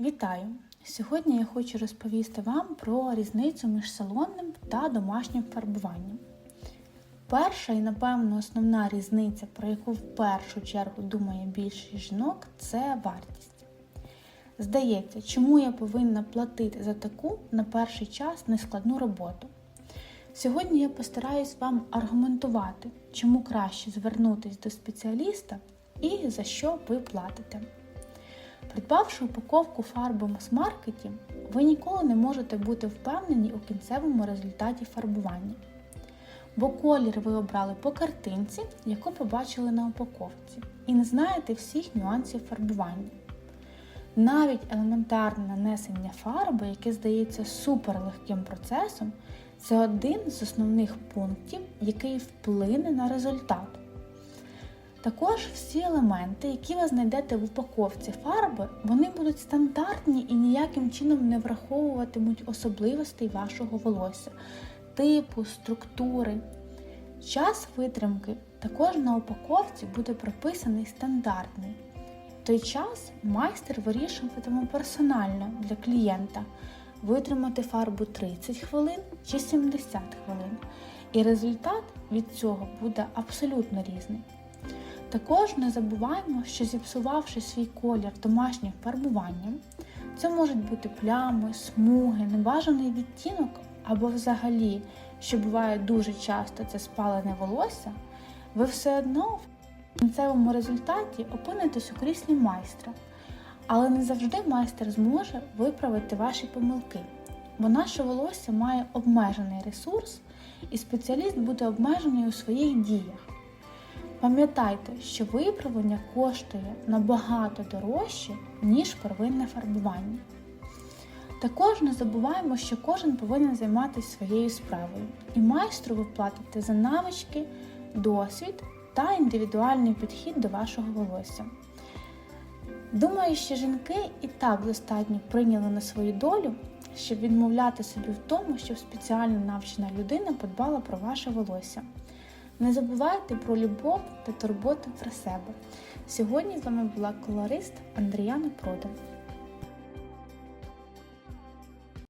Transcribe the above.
Вітаю! Сьогодні я хочу розповісти вам про різницю між салонним та домашнім фарбуванням. Перша і, напевно, основна різниця, про яку в першу чергу думає більшість жінок, це вартість. Здається, чому я повинна платити за таку на перший час нескладну роботу? Сьогодні я постараюсь вам аргументувати, чому краще звернутися до спеціаліста і за що ви платите. Придбавши упаковку фарби в мас-маркеті, ви ніколи не можете бути впевнені у кінцевому результаті фарбування. Бо колір ви обрали по картинці, яку побачили на упаковці, і не знаєте всіх нюансів фарбування. Навіть елементарне нанесення фарби, яке здається суперлегким процесом, це один з основних пунктів, який вплине на результат. Також всі елементи, які ви знайдете в упаковці фарби, вони будуть стандартні і ніяким чином не враховуватимуть особливостей вашого волосся, типу, структури. Час витримки також на упаковці буде прописаний стандартний. В той час майстер вирішуватиме персонально для клієнта витримати фарбу 30 хвилин чи 70 хвилин. І результат від цього буде абсолютно різний. Також не забуваємо, що зіпсувавши свій колір домашнім фарбуванням, це можуть бути плями, смуги, небажаний відтінок або взагалі, що буває дуже часто, це спалене волосся, ви все одно в кінцевому результаті опинитесь у кріслі майстра. Але не завжди майстер зможе виправити ваші помилки, бо наше волосся має обмежений ресурс, і спеціаліст буде обмежений у своїх діях. Пам'ятайте, що виправлення коштує набагато дорожче, ніж первинне фарбування. Також не забуваємо, що кожен повинен займатися своєю справою, і майстру ви платите за навички, досвід та індивідуальний підхід до вашого волосся. Думаю, що жінки і так достатньо прийняли на свою долю, щоб відмовляти собі в тому, щоб спеціально навчена людина подбала про ваше волосся. Не забувайте про любов та турботу про себе. Сьогодні з вами була колорист Андріана Продан.